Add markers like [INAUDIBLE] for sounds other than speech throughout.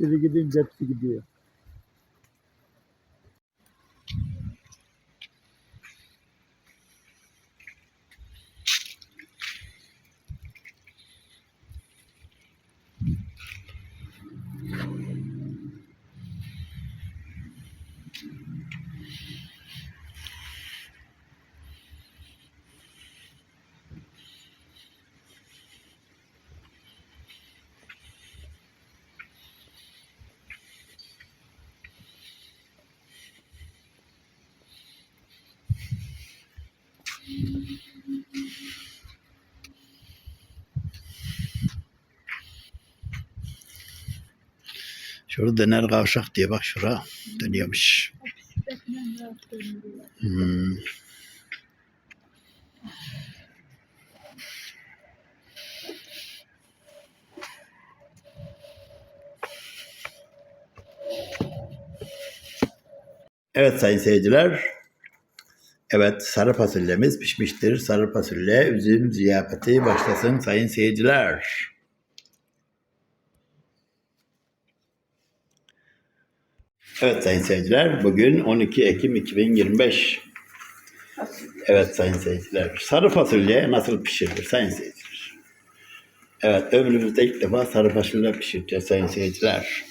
Biri gidince hepsi gidiyor. Şurada döner kavşak diye bak şura dönüyormuş. Hmm. Evet sayın seyirciler. Evet sarı fasulyemiz pişmiştir. Sarı fasulye üzüm ziyafeti başlasın sayın seyirciler. Evet sayın seyirciler, bugün 12 Ekim 2025. Evet sayın seyirciler, sarı fasulye nasıl pişirilir sayın seyirciler? Evet, ömrümüzde ilk defa sarı fasulye pişireceğiz sayın seyirciler.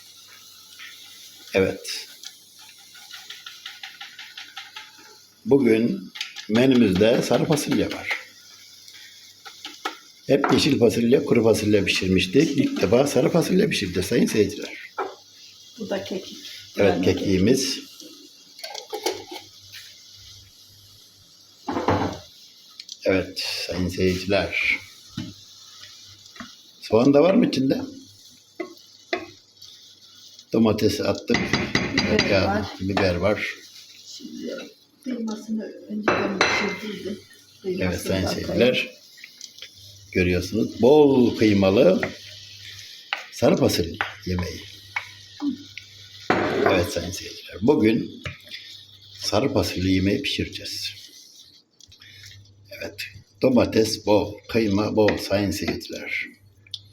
Evet. Bugün menümüzde sarı fasulye var. Hep yeşil fasulye, kuru fasulye pişirmiştik. İlk defa sarı fasulye pişireceğiz sayın seyirciler. Bu da kekik. Evet Yani kekiğimiz. Evet sayın seyirciler. Soğan da var mı içinde? Domates attık. Evet, Biber ya, var. biber var. Şimdi kıymasını önceden pişirdiydim. Evet sayın seyirciler. Görüyorsunuz. Bol kıymalı sarı fasulye yemeği. Evet sayın seyirciler. Bugün sarı fasulye yemeği pişireceğiz. Evet. Domates bol, kıyma bol sayın seyirciler.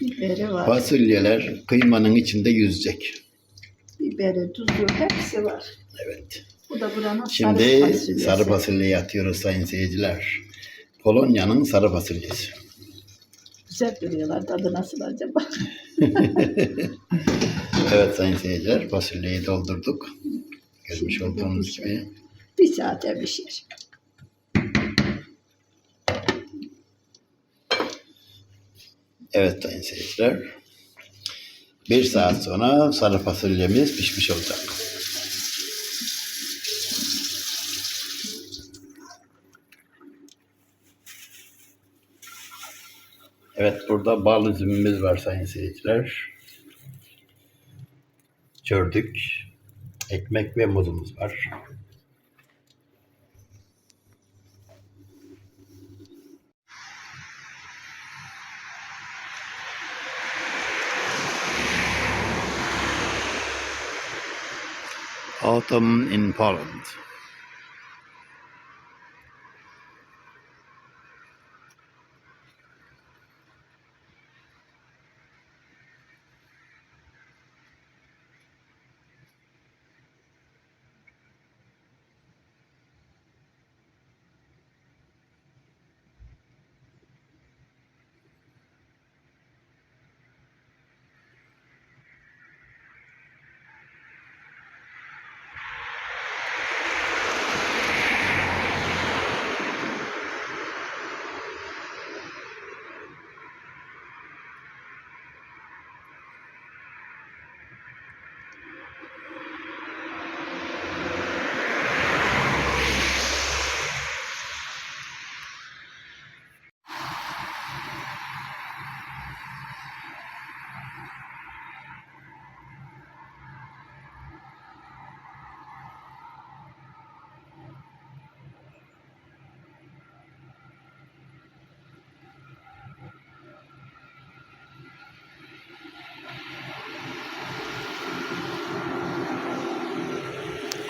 Biberi var. Fasulyeler kıymanın içinde yüzecek. Biberi, tuzu hepsi var. Evet. Bu da buranın Şimdi sarı fasulyesi. sarı fasulyeyi atıyoruz sayın seyirciler. Polonya'nın sarı fasulyesi. Güzel duruyorlar. Tadı nasıl acaba? [LAUGHS] Evet sayın seyirciler fasulyeyi doldurduk. Görmüş olduğunuz gibi. Bir saate pişer. Evet sayın seyirciler. Bir saat sonra sarı fasulyemiz pişmiş olacak. Evet burada bal üzümümüz var sayın seyirciler. Çördük. Ekmek ve muzumuz var. Autumn in Poland.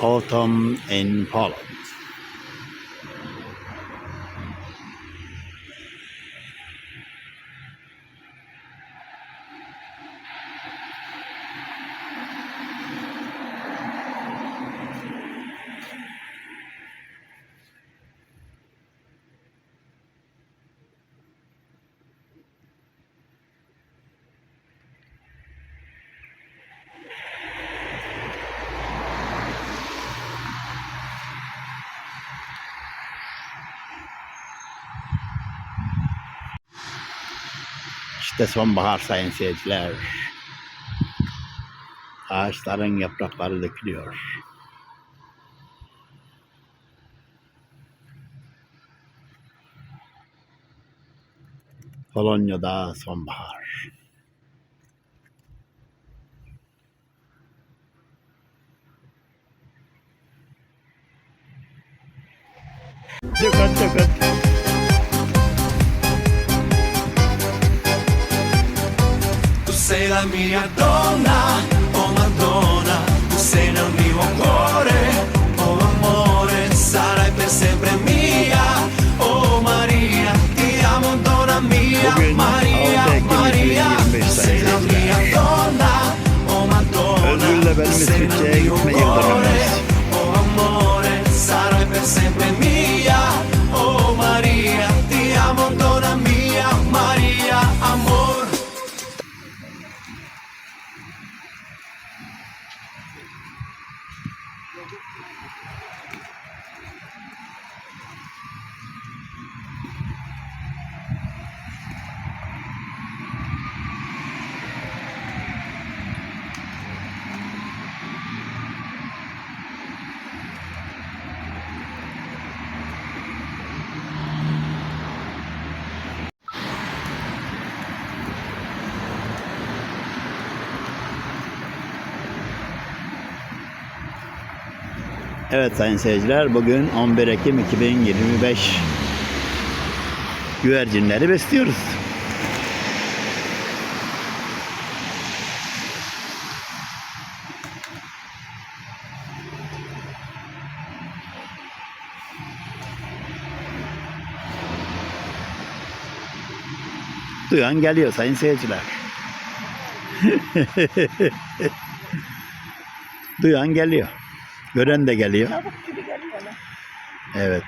Autumn in Poland. İşte sonbahar sayın seyirciler. Ağaçların yaprakları dökülüyor. Polonya'da sonbahar. Dikkat dikkat. Sei la mia donna, oh Madonna, tu sei nel mio cuore, oh amore, sarai per sempre mia, oh Maria, ti amo donna mia, Bugün Maria, 6 Ekim Maria, 2025 tu sei la mia donna, oh Madonna, Özgürle benim mio gitme cuore, Evet sayın seyirciler bugün 11 Ekim 2025 güvercinleri besliyoruz. Duyan geliyor sayın seyirciler. [LAUGHS] Duyan geliyor. Gören de geliyor. Tavuk gibi geliyorlar. Evet.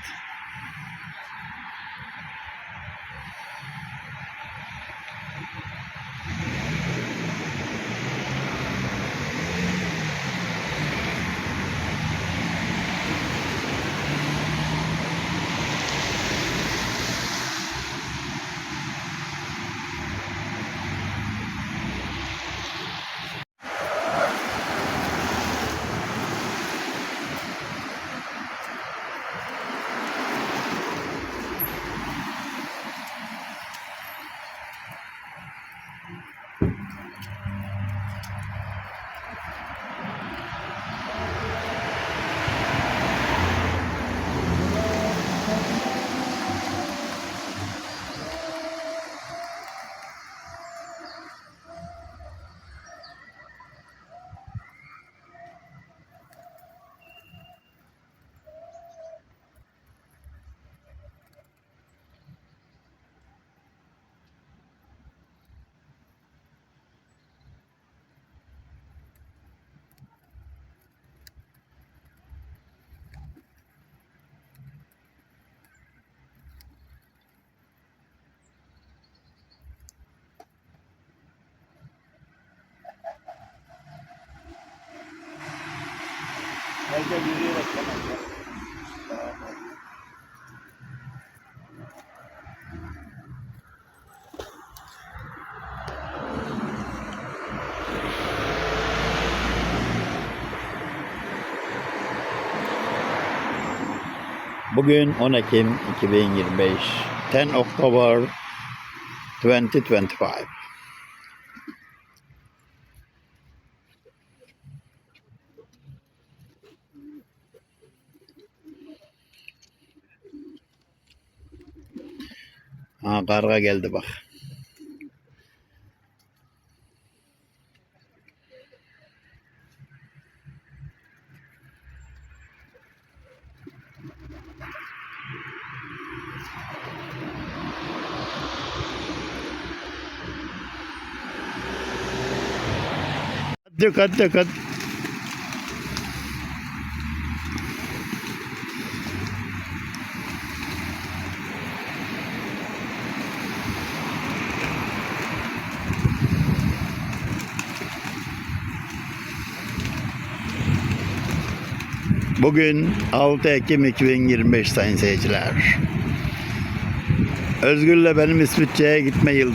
Bugün 10 Ekim 2025. 10 October 2025. Ha karga geldi bak. Dikkat dikkat. Bugün 6 Ekim 2025 sayın seyirciler. Özgür'le benim İsviçre'ye gitme yıl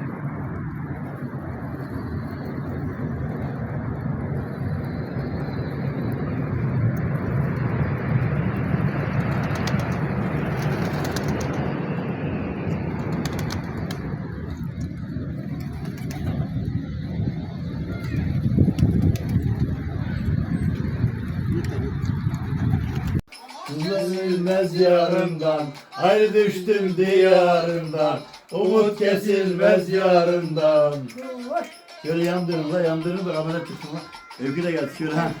Kesilmez yarından, ayrı düştüm diyarından, umut kesilmez yarından. Şöyle yandırın da yandırın da kamera çıksın lan. Öykü de gelsin şöyle ha.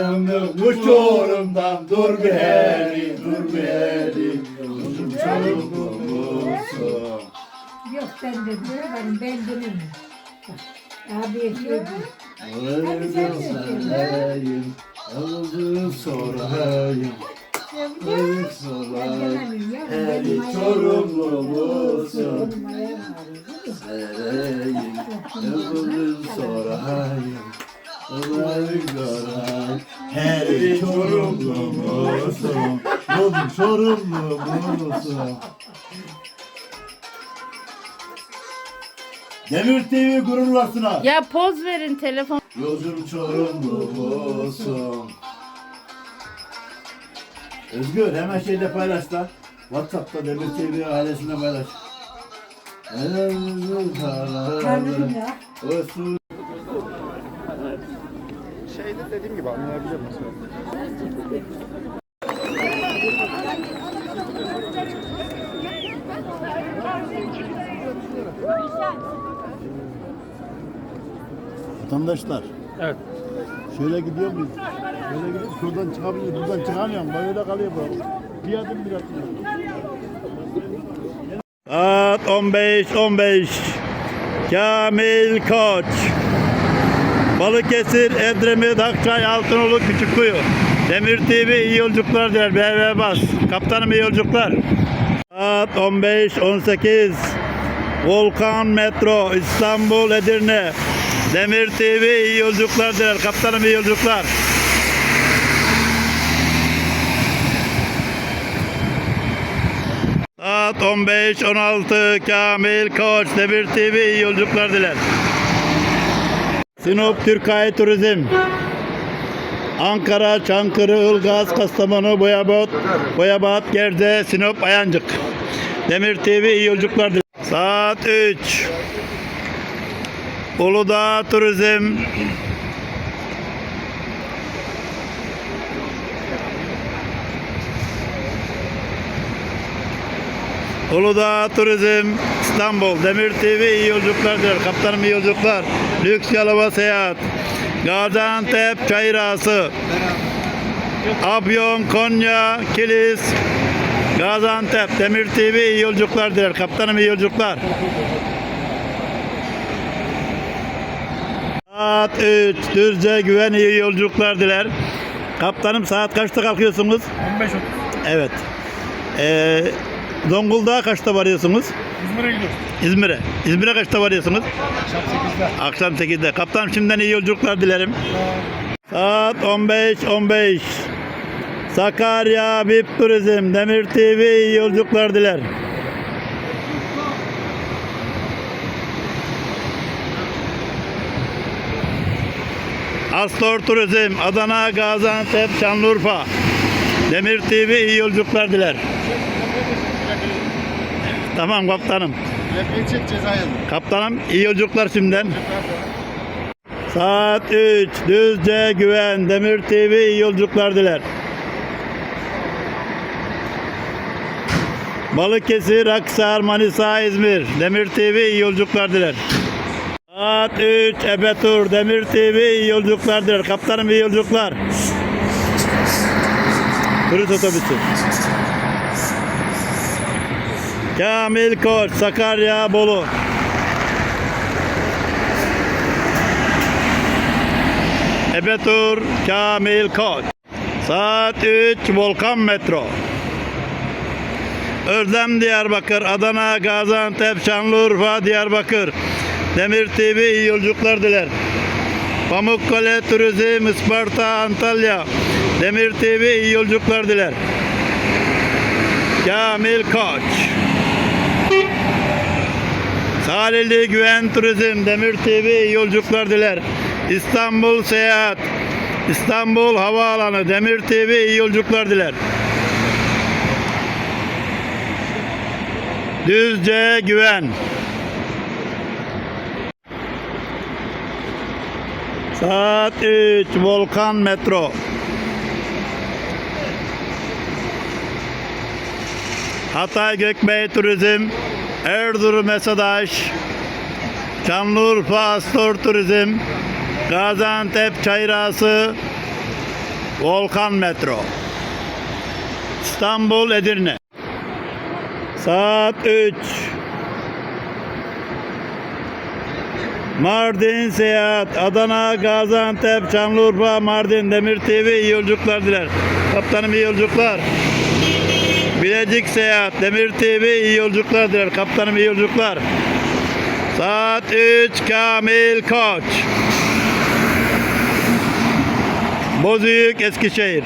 Yandım uçurumdan, dur bir heri, dur bir heri. Uzun çocukluğumuzsun. Yok ben de varım ben bilirim. Abi yaşıyor. Öldüm sarayım, öldüm sorayım. Sorayım, heri çorumluğumuzsun. Sereyim, öldüm sorayım. Öldüm sorayım, heri çorumluğumuzsun. Öldüm çorumluğumuzsun. Demir TV gururlasına. Ya poz verin telefon. Yolcum çorumlu olsun. Özgür hemen şeyde paylaş da. Whatsapp'ta Demir TV ailesine paylaş. Elimizin kararı olsun. Şeyde dediğim gibi anlayabilir misin? Vatandaşlar. Evet. Şöyle gidiyor muyuz? Şöyle gidiyor. Şuradan çıkabiliyor. Buradan çıkamıyorum. Böyle kalıyor bu. Bir adım bir adım. Saat 15 15. Kamil Koç. Balıkesir, Edremit, Akçay, Altınoluk, Küçükkuyu. Demir TV iyi yolculuklar diler. BB Bas. Kaptanım iyi yolculuklar. Saat 15 18. Volkan Metro, İstanbul, Edirne. Demir TV iyi yolculuklar diler. Kaptanım iyi yolculuklar. Saat 15-16 Kamil Koç Demir TV iyi yolculuklar diler. Sinop Türkay Turizm Ankara, Çankırı, Ilgaz, Kastamonu, Boyabat, Boyabat, Gerze, Sinop, Ayancık. Demir TV iyi yolculuklar diler. Saat 3 Uludağ Turizm Uludağ Turizm İstanbul Demir TV iyi yolculuklar diler. Kaptanım iyi yolculuklar. Lüks Yalova Seyahat. Gaziantep Çayırası. Afyon, Konya, Kilis, Gaziantep Demir TV iyi yolculuklar diler. Kaptanım iyi yolculuklar. Saat 3. Düzce güven iyi yolculuklar diler. Kaptanım saat kaçta kalkıyorsunuz? 15 Evet. Ee, Zonguldak'a kaçta varıyorsunuz? İzmir'e gidiyoruz. İzmir'e. İzmir'e kaçta varıyorsunuz? Akşam 8'de. Akşam 8'de. Kaptanım şimdiden iyi yolculuklar dilerim. Saat 15.15. Sakarya VIP Turizm Demir TV iyi yolculuklar diler. Astor Turizm Adana, Gaziantep, Şanlıurfa. Demir TV iyi yolculuklar diler. Tamam kaptanım. Plakayı çek ceza yazın. Kaptanım iyi yolculuklar şimdiden. Saat 3 Düzce Güven Demir TV iyi yolculuklar diler. Balıkesir, Aksar, Manisa, İzmir Demir TV iyi yolculuklar diler. Saat 3 Ebetur Demir TV iyi yolculuklar diler. Kaptanım iyi yolculuklar. Turist otobüsü. Kamil Koç Sakarya Bolu. Ebetur Kamil Koç. Saat 3 Volkan Metro. Özlem Diyarbakır, Adana, Gaziantep, Şanlıurfa, Diyarbakır. Demir TV iyi yolculuklar diler. Pamukkale Turizm, Isparta, Antalya. Demir TV iyi yolculuklar diler. Kamil Koç. Salihli Güven Turizm, Demir TV iyi yolculuklar diler. İstanbul Seyahat, İstanbul Havaalanı, Demir TV iyi yolculuklar diler. Düzce Güven. Saat 3 Volkan Metro. Hatay Gökbey Turizm, Erzurum Esadaş, Şanlıurfa Astor Turizm, Gaziantep Çayrası, Volkan Metro. İstanbul Edirne. Saat 3. Mardin Seyahat, Adana, Gaziantep, Şanlıurfa, Mardin, Demir TV iyi yolculuklar diler. Kaptanım iyi yolculuklar. Bilecik Seyahat, Demir TV iyi yolculuklar diler. Kaptanım iyi yolculuklar. Saat 3 Kamil Koç. Bozüyük Eskişehir.